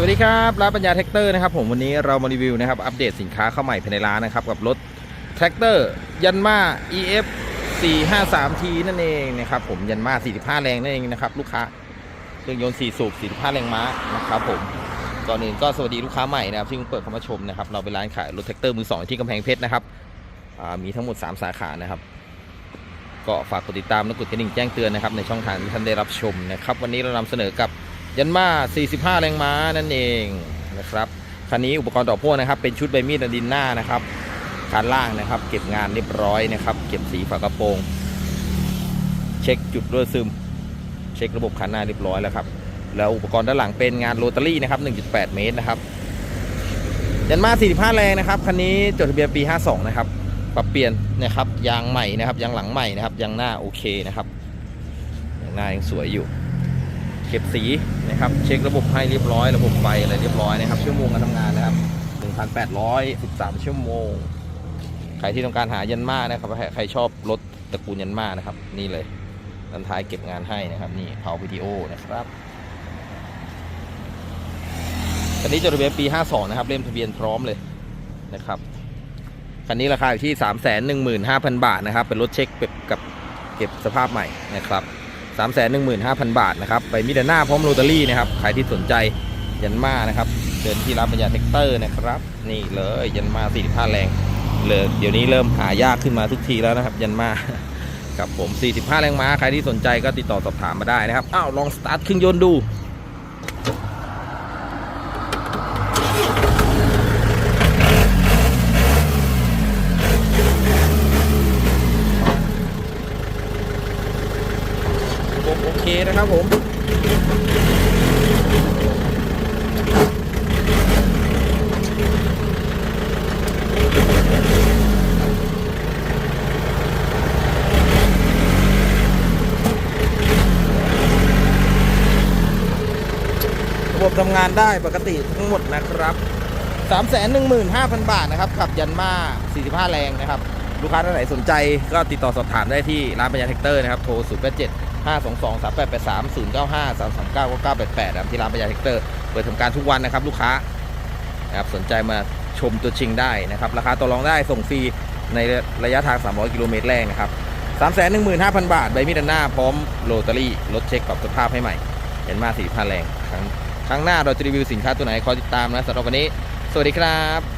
สวัสดีครับร้านปัญญาแท็กเตอร์นะครับผมวันนี้เรามารีวิวนะครับอัปเดตสินค้าเข้าใหม่ภายในร้านนะครับกับรถแท็กเตอร์ยันมา EF 453T นั่นเองนะครับผมยันมา 45 แรงนั่นเองนะครับลูกค้าเครื่องยนต์4สูบ 45 แรงม้านะครับผมก่อนอื่นก็สวัสดีลูกค้าใหม่นะครับที่เพิ่งเปิดเข้ามาชมนะครับเราเป็นร้านขายรถแท็กเตอร์มือสองที่กำแพงเพชรนะครับมีทั้งหมด 3 สาขานะครับก็ฝากกดติดตามและกดกระดิ่งแจ้งเตือนนะครับในช่องทางที่ท่านได้รับชมนะครับวันนี้เรานำเสนอกับ ยันมา 45 แรงม้านั่นเองนะครับคันนี้อุปกรณ์ต่อพ่วงนะครับ เป็นชุดใบมีดดินหน้านะครับคันล่างนะครับ เก็บงานเรียบร้อยนะครับ เก็บสีฝากระโปรง เช็คจุดรั่วซึม เช็คระบบคันหน้าเรียบร้อยแล้วครับ แล้วอุปกรณ์ด้านหลังเป็นงานโรตารี่นะครับ 1.8 เมตรนะครับยันมา 45 แรงนะครับคันนี้จดทะเบียนปี 52 นะครับ ปรับเปลี่ยนนะครับยางใหม่นะครับยางหลังใหม่นะครับยางหน้าโอเคนะครับยางหน้ายังสวยอยู่ เก็บสีนะครับ เช็คระบบให้เรียบร้อย ระบบไฟอะไรเรียบร้อยนะครับ ชั่วโมงการทำงานนะครับ 1,813 ชั่วโมง ใครที่ต้องการหายันมานะครับ ใครชอบรถตระกูลยันมานะครับ นี่เลยดันท้ายเก็บงานให้นะครับ นี่เผาวิดีโอนะครับคันนี้จดทะเบียนปี 52 นะครับ เล่มทะเบียนพร้อมเลยนะครับ คันนี้ราคาอยู่ที่ 315,000 บาทนะครับ เป็นรถเช็คเก็บกับเก็บสภาพใหม่นะครับ 3 1 5 0 0 0 บาทนะครับไปมิดหน้าพร้อมโรตารี่นะครับใครที่สนใจยันมานะครับเดินที่ร้านปัญญาเทคเตอร์นะครับ นี่เลยยันมา45แรงเลยเดี๋ยวนี้เริ่มหายากขึ้นมาทุกทีแล้วนะครับ ยันมาครับผม 45 แรงม้าใครที่สนใจก็ติดต่อสอบถามมาได้นะครับอ้าวลองสตาร์ทเครื่องยนต์ดู ระบบโอเค นะครับผมระบบทำงานได้ปกติทั้งหมดนะครับ 315,000 บาทนะครับขับยันมา 45 แรงนะครับ ลูกค้าท่านไหนสนใจก็ติดต่อสอบถามได้ที่ร้านปัญญาแท็กเตอร์นะครับ โทร 0 8 7 5 2 2 3 8 8 3 0 9 5 3 3 9 9 8 8นะครับที่ร้านปัญญาแท็กเตอร์เปิดทำการทุกวันนะครับลูกค้านะครับสนใจมาชมตัวจริงได้นะครับ ราคาต่อรองได้ส่งฟรีในระยะทาง 300 กิโลเมตรแรกนะครับ 315,000 บาท ใบมีดหน้าพร้อมโรตารี่รถเช็คปรับสภาพให้ใหม่ เห็นมา45แรงครั้งครั้งหน้าเราจะรีวิวสินค้าตัวไหนคอยติดตามนะสำหรับวันนี้ สวัสดีครับ